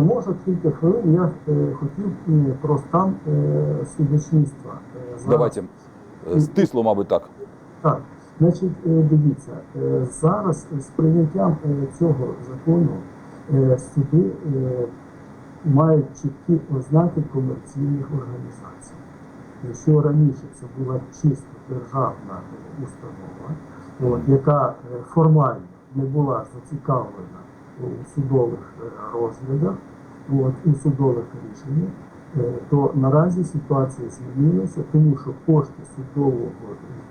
Може кілька хвилин я е, хотів про стан е, судочинства. е. Давайте. Стисло, мабуть, так. Так, значить, дивіться, зараз з прийняттям цього закону суди мають чіткі ознаки комерційних організацій. Якщо раніше це була чисто державна установа, яка формально не була зацікавлена у судових е, розглядах, от, у судових рішеннях, е, то наразі ситуація змінилася, тому що кошти судового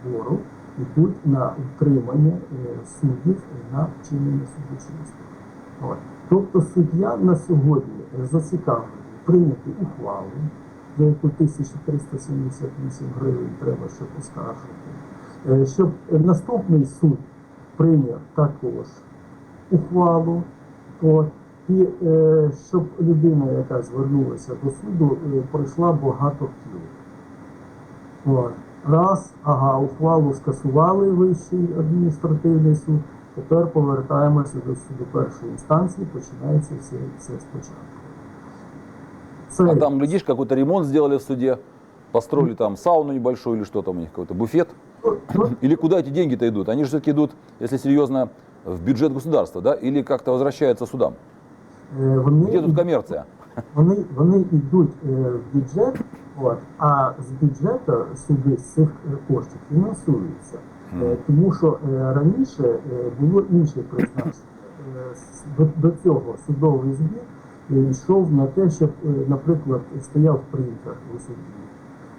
збору йдуть на утримання е, суддів на вчинення судочинства. Тобто суддя на сьогодні зацікавлений прийняти ухвалу, за яку 1378 гривень треба, щоб оскаржити, Е, щоб наступний суд прийняв також ухвалу, от, і е, щоб людина, яка звернулася до суду, е, пройшла багато. От. Раз, ага, ухвалу скасували Вищий адміністративний суд. Тепер повертаємося до суду першої інстанції, починається все, все спочатку. Це А там, глядишь, какой-то ремонт сделали в суде, построили там сауну небольшую или что там у них, какой-то буфет. ну, Или куда эти деньги-то идут? Они же все-таки идут, если серьезно, в бюджет государства, да? Или как-то возвращаются судам? е, вони, Где тут коммерция? вони, вони йдуть е, в бюджет, от, а з бюджету суди з цих е, коштів фінансуються. Е, Тому що е, раніше е, було інше призначення. Е, с- До, до цього судовий збір е, йшов на те, щоб, е, наприклад, стояв принтер у суді.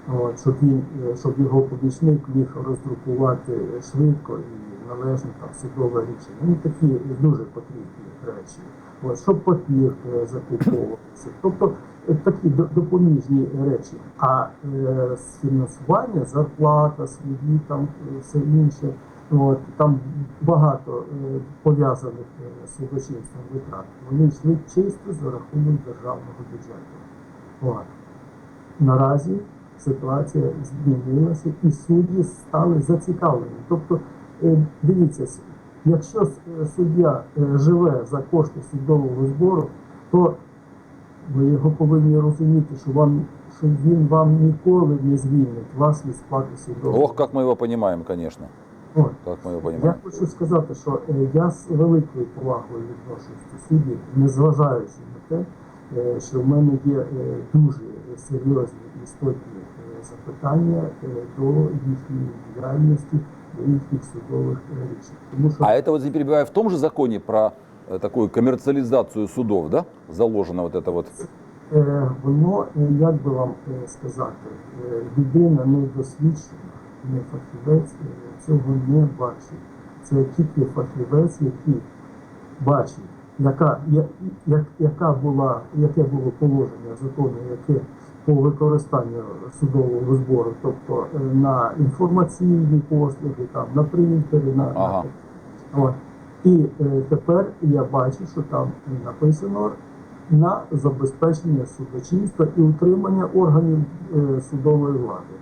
От, щоб він, е, щоб його помічник міг роздрукувати швидко і належно там судове рішення. Ну, такі дуже потрібні речі. От, щоб папір е, закуповувався. Тобто е, такі допоміжні речі. А е, фінансування, зарплата, свої там все інше. От, там багато е, пов'язаних е, з судочинством витрат. Вони йшли чисто за рахунок державного бюджету. От. Наразі ситуація змінилася і судді стали зацікавлені. Тобто, е, дивіться, якщо е, суддя е, живе за кошти судового збору, то ви його повинні розуміти, що вам що він вам ніколи не звільнить вас від сплати судового. Ох, мы его понимаем, конечно. От. Как мы его Я хочу сказати, що я з великою повагою відношусь до суддів, незважаючи на те, що в мене є дуже серйозні істотні запитання е, до їхньої діяльності, до їхніх судових е, рішень. Тому що А это вот, не перебивая, в том же законе про э, такую коммерциализацию судов, да? Заложено вот это вот. е, воно, е, як би вам е, сказати, е, людина недосвідчена, не фахівець, е, цього не бачить. Це тільки фахівець, який бачить, яка, я- як, яка була, яке було положення закону, яке по використанню судового збору, тобто е, на інформаційні послуги, там, на принтери, на, Ага. От. І е, тепер я бачу, що там написано на забезпечення судочинства і утримання органів е, судової влади.